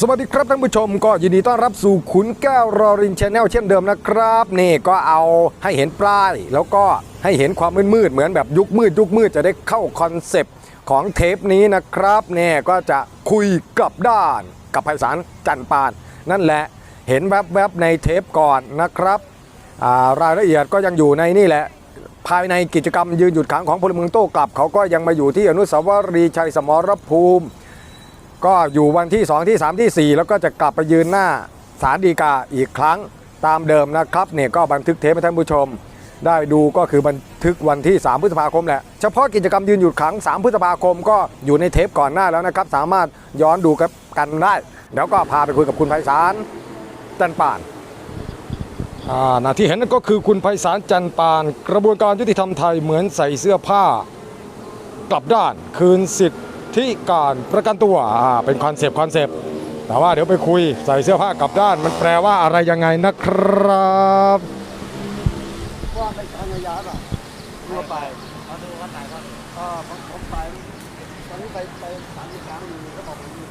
สวัสดีครับท่านผู้ชมก็ยินดีต้อนรับสู่ขุนแก้วรอรินชแนลเช่นเดิมนะครับ นี่ก็เอาให้เห็นปลาย แล้วก็ให้เห็นความมืดๆเหมือนแบบยุคมืดยุคมืดจะได้เข้าคอนเซปต์ของเทปนี้นะครับเนี่ยก็จะคุยกับด้านกับไพศาลจันปาน นั่นแหละเห็นแวบๆในเทปก่อนนะครับารายละเอียดก็ยังอยู่ในนี่แหละ ภายในกิจกรรมยืนหยุดขังของพลเมืองโต้กลับ เขาก็ยังมาอยู่ที่อนุสาวรีย์ชัยสมรภูมิ ก็อยู่วันที่ 2 ที่ 3 ที่ 4 แล้วก็จะกลับไปยืนหน้าศาลฎีกาอีกครั้งตามเดิมนะครับเนี่ยก็บันทึกเทปให้ท่านผู้ชม ได้ดูก็คือบันทึกวันที่ 3 พฤษภาคมแหละเฉพาะกิจกรรมยืนหยุดขัง 3 พฤษภาคมก็อยู่ในเทปก่อนหน้าแล้วนะครับ สามารถย้อนดูกับกันได้ แล้วก็พาไปคุยกับคุณไพศาลจันป่านอ่านาที่เห็นนั่นก็คือคุณไพศาลจันปาน กระบวนการยุติธรรมไทยเหมือนใส่เสื้อผ้ากลับด้านคืนสิทธิ์ ที่การประกันตัวอ่าเป็นคอนเซปต์คอนเซปต์แต่ว่าเดี๋ยวไปคุยใส่เสื้อผ้ากลับด้าน มันแปลว่าอะไรยังไงนะครับว่าไปทางระยะป่ะทั่วไปเขาดูว่าไหนก็ก็ผมผมไปตอนนี้ไปไปสามสิบสามอยู่ก็บอกผมอยู่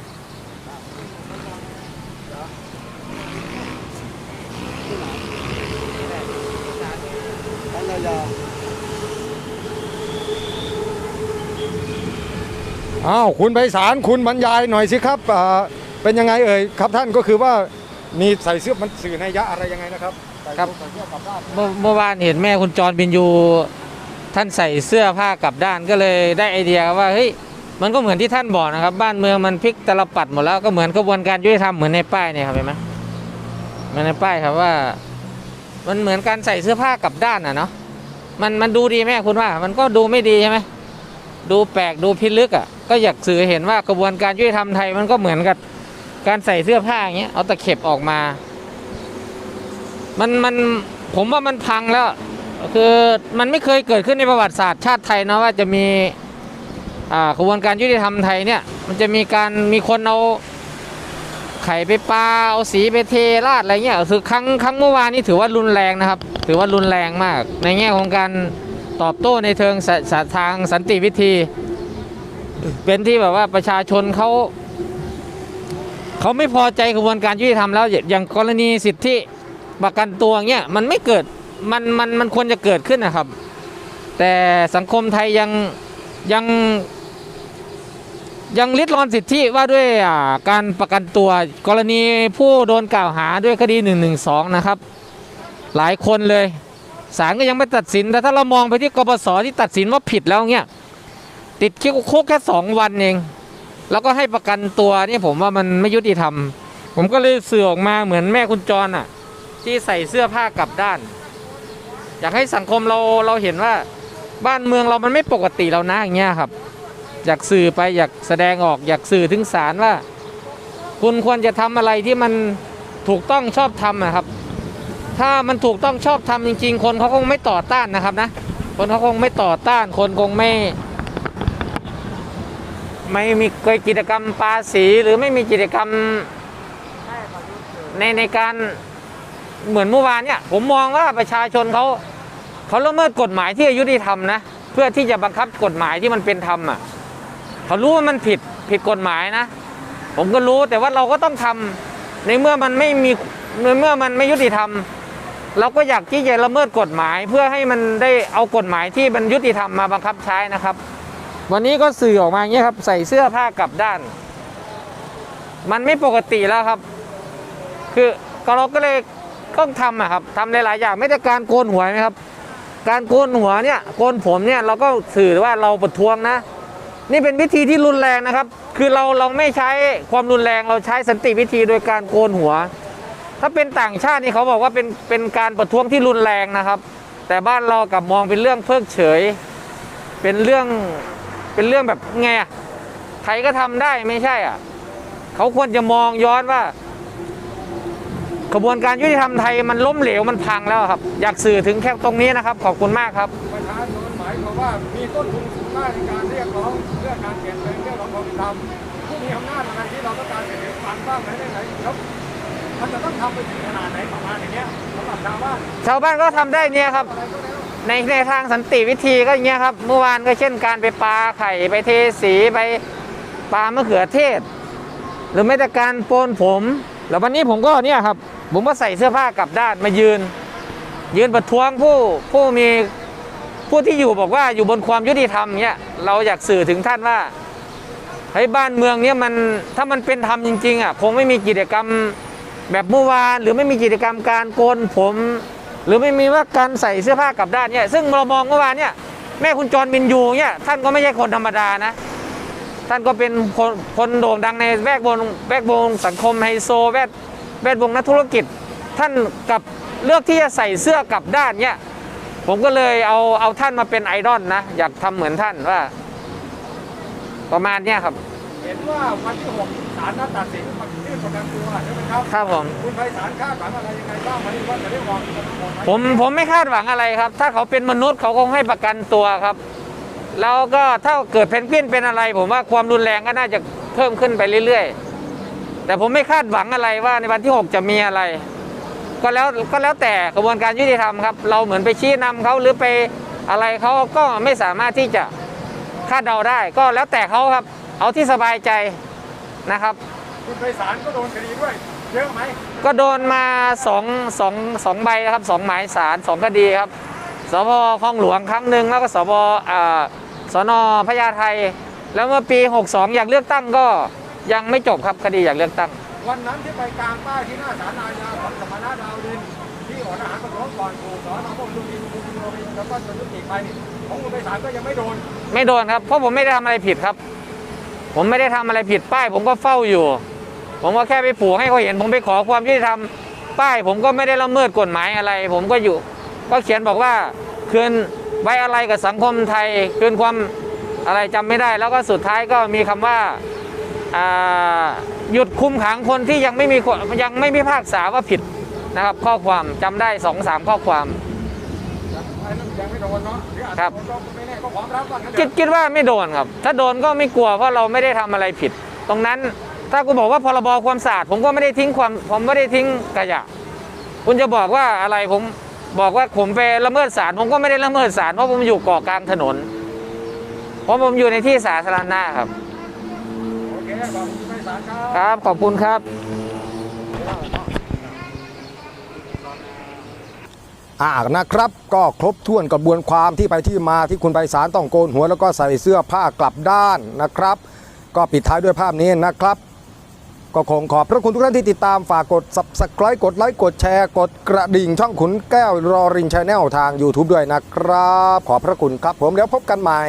ที่ไหนทางระยะ อ้าวคุณไพศาลคุณบรรยายหน่อยสิครับอ่าเป็นยังไงเอ่ยครับท่านก็คือว่ามีใส่เสื้อมันสื่อในยยะอะไรยังไงนะครับใส่ครับ ใส่เสื้อกลับด้านเมื่อเมื่อวานเห็นแม่คุณจรบินยูท่านใส่เสื้อผ้ากลับด้านก็เลยได้ไอเดียว่าเฮ้ยมันก็เหมือนที่ท่านบอกนะครับ บ้านเมืองมันพลิกตลปัดหมดแล้วก็เหมือนกระบวนการยุติธรรมเหมือนในป้ายเนี่ยครับเห็นไหมเหมือนในป้ายครับว่า มันเหมือนการใส่เสื้อผ้ากลับด้านอะเนาะมันมันดูดีไหมคุณว่า มันก็ดูไม่ดีใช่ไหมดูแปลกดูพิลึกอะ ก็อยากสื่อเห็นว่ากระบวนการยุติธรรมไทยมันก็เหมือนกับการใส่เสื้อผ้าอย่างเงี้ยเอาตะเข็บออกมา มันมันผมว่ามันพังแล้ว คือมันไม่เคยเกิดขึ้นในประวัติศาสตร์ชาติไทยนะว่าจะมีอ่ากระบวนการยุติธรรมไทยเนี่ย มันจะมีการมีคนเอาไข่ไปปาเอาสีไปเทราดอะไรเงี้ยคือครั้งครั้งเมื่อวานนี้ถือว่ารุนแรงนะครับ ถือว่ารุนแรงมาก ในแง่ของการตอบโต้ในเชิงสสทางสันติวิธี เป็นที่แบบว่าประชาชนเขาเขาไม่พอใจกระบวนการยุติธรรมแล้ว อย่างกรณีสิทธิประกันตัวเงี้ยมันไม่เกิดมันมันมันควรจะเกิดขึ้นนะครับ แต่สังคมไทยยังยังยังริดรอนสิทธิว่าด้วยการประกันตัวกรณีผู้โดนกล่าวหาด้วยคดี1นึนะครับ หลายคนเลยศาลก็ยังไม่ตัดสินแต่ถ้าเรามองไปที่กปสที่ตัดสินว่าผิดแล้วเงี้ย ติดคุกแค่สองวันเอง แล้วก็ให้ประกันตัวนี่ผมว่ามันไม่ยุติธรรม ผมก็เลยเสือออกมาเหมือนแม่คุณจรอะ ที่ใส่เสื้อผ้ากลับด้าน อยากให้สังคมเราเราเห็นว่าบ้านเมืองเรามันไม่ปกติแล้วนะอย่างเงี้ยครับ อยากสื่อไปอยากแสดงออกอยากสื่อถึงศาลว่า คุณควรจะทำอะไรที่มันถูกต้องชอบทำนะครับ ถ้ามันถูกต้องชอบทำจริง ๆ คนเขาคงไม่ต่อต้านนะครับนะ คนเขาคงไม่ต่อต้านคนคงไม่ ไม่มีเคยกิจกรรมปาสีหรือไม่มีกิจกรรมในในการเหมือนเมื่อวานเนี่ยผมมองว่าประชาชนเขาเขาละเมิดกฎหมายที่อายุติธรรมนะ เพื่อที่จะบังคับกฎหมายที่มันเป็นธรรมอะเขารู้ว่ามันผิดผิดกฎหมายนะ ผมก็รู้แต่ว่าเราก็ต้องทำในเมื่อมันไม่มีในเมื่อมันไม่ยุติธรรม เราก็อยากที่จะละเมิดกฎหมาย เพื่อให้มันได้เอากฎหมายที่มันยุติธรรมมาบังคับใช้นะครับ วันนี้ก็สื่อออกมาอย่างเงี้ยครับ ใส่เสื้อผ้ากลับด้าน มันไม่ปกติแล้วครับ คือก็เราก็เลยต้องทำอะครับทำหลายๆอย่างไม่แต่การโกนหัวนะครับ การโกนหัวเนี่ยโกนผมเนี่ยเราก็สื่อว่าเราประท้วงนะ นี่เป็นวิธีที่รุนแรงนะครับ คือเราเราไม่ใช้ความรุนแรงเราใช้สันติวิธีโดยการโกนหัว ถ้าเป็นต่างชาตินี่เขาบอกว่าเป็นเป็นการประท้วงที่รุนแรงนะครับ แต่บ้านเรากลับมองเป็นเรื่องเพิกเฉย เป็นเรื่อง เป็นเรื่องแบบไงอะใครก็ทำได้ไม่ใช่อะเขาควรจะมองย้อนว่ากระบวนการยุติธรรมไทยมันล้มเหลวมันพังแล้วครับ อยากสื่อถึงแค่ตรงนี้นะครับ ขอบคุณมากครับประชาชนหมายความว่ามีต้นทุนสูงมากในการเรียกร้องเรื่องการเปลี่ยนแปลงเรื่องของความเป็นธรรมผู้มีอำนาจอะไรที่เราต้องการจะเห็นฟังบ้างไหมได้ไหนแล้วมันจะต้องทำไปถึงขนาดไหนประมาณอย่างเงี้ยสำหรับชาวบ้านชาวบ้านก็ทำได้เนี่ยครับอะไรก็แล้ว ในในทางสันติวิธีก็อย่างเงี้ยครับ เมื่อวานก็เช่นการไปปลาไข่ไปเทสีไปปลามะเขือเทศ หรือไม่แต่การโปนผม แล้ววันนี้ผมก็เนี่ยครับ ผมก็ใส่เสื้อผ้ากลับด้านมายืน ยืนประท้วงผู้ผู้มีผู้ที่อยู่บอกว่าอยู่บนความยุติธรรมเนี่ยเราอยากสื่อถึงท่านว่าเฮ้ยบ้านเมืองเนี่ยมันถ้ามันเป็นธรรมจริงๆอะคงไม่มีกิจกรรมแบบเมื่อวานหรือไม่มีกิจกรรมการโกนผม หรือไม่มีว่าการใส่เสื้อผ้ากลับด้านเนี่ยซึ่งเรามองเมื่อวานเนี่ยแม่คุณจรมินยูเนี่ยท่านก็ไม่ใช่คนธรรมดานะ ท่านก็เป็นคนคนโด่งดังในแวดวงแวดวงสังคมไฮโซแวดแวดวงนักธุรกิจ ท่านกับเลือกที่จะใส่เสื้อกลับด้านเนี่ยผมก็เลยเอาเอาท่านมาเป็นไอดอลนะ อยากทำเหมือนท่านว่า ประมาณเนี้ยครับ เห็นว่าวันที่หกศาลนัดตัดสินมันยื่นประกันตัวใช่ไหมครับ ครับผม คุณไพศาลคาดหวังอะไรยังไงบ้างวันนี้ว่าจะได้วางตัวไหมผมผมไม่คาดหวังอะไรครับ ถ้าเขาเป็นมนุษย์เขาคงให้ประกันตัวครับ แล้วก็ถ้าเกิดเพนกวินเป็นอะไร ผมว่าความรุนแรงก็น่าจะเพิ่มขึ้นไปเรื่อยๆ แต่ผมไม่คาดหวังอะไรว่าในวันที่ 6 จะมีอะไร ก็แล้วก็แล้วแต่กระบวนการยุติธรรมครับ เราเหมือนไปชี้นำเขาหรือไปอะไรเขาก็ไม่สามารถที่จะคาดเดาได้ ก็แล้วแต่เขาครับ เอาที่สบายใจนะครับ คุณไพศาลก็โดนคดีด้วย เยอะไหมก็โดนมาสองสองสองใบนะครับสองหมายสารสองคดีครับสพคลองหลวงครั้งหนึ่งแล้วก็สพอ่าสนพญาไทแล้วเมื่อปี 62 อยากเลือกตั้งก็ยังไม่จบครับคดีอยากเลือกตั้ง วันนั้นที่ไปกลางป้ายที่หน้าศาลอาญาของสมณะดาวดิน ที่อดอาหารประท้วงก่อนถูกสอนอพวกลุงดินลุงดินโรบินแล้วก็จนยุติไปนี่ของคุณไพศาลก็ยังไม่โดน ไม่โดนครับเพราะผมไม่ได้ทำอะไรผิดครับ ผมไม่ได้ทำอะไรผิดป้าย ผมก็เฝ้าอยู่ ผมก็แค่ไปผูกให้เขาเห็น ผมไปขอความยุติธรรมป้าย ผมก็ไม่ได้ละเมิดกฎหมายอะไร ผมก็อยู่ ก็เขียนบอกว่าคืนไว้อะไรกับสังคมไทยคืนความอะไรจำไม่ได้ แล้วก็สุดท้ายก็มีคำว่าอ่าหยุดคุมขังคนที่ยังไม่มีคนยังไม่พิพากษาว่าผิดนะครับ ข้อความจำได้สองสามข้อความไอ้นั่นยังไม่โดนเนาะหรืออาจครัจะบ โดนก็ไม่แน่ก็พร้อมรับว่างั้นคิเถดอะคิดว่าไม่โดนครับ ถ้าโดนก็ไม่กลัวเพราะเราไม่ได้ทำอะไรผิด ตรงนั้นถ้ากูบอกว่าพรบความสะอาดผมก็ไม่ได้ทิ้งความผมไม่ได้ทิ้งขยะ คุณจะบอกว่าอะไรผมบอกว่าผมไปละเมิดศาลผมก็ไม่ได้ละเมิดศาลเพราะผมอยู่เกาะกลางถนน เพราะผมอยู่ในที่สาธารณะครับโอเคขอบคุณไพศาลครับครับขอบคุณครับ อ่านะครับ ก็ครบถ้วนกระบวนความที่ไปที่มาที่คุณไพศาลต้องโกนหัวแล้วก็ใส่เสื้อผ้ากลับด้านนะครับ ก็ปิดท้ายด้วยภาพนี้นะครับ ก็คงขอบพระคุณทุกท่านที่ติดตามฝากกด subscribe กดไลค์กดแชร์กดกระดิ่งช่องขุนแก้วรอรินชาแนลทาง YouTube ด้วยนะครับ ขอบพระคุณครับผมแล้วพบกันใหม่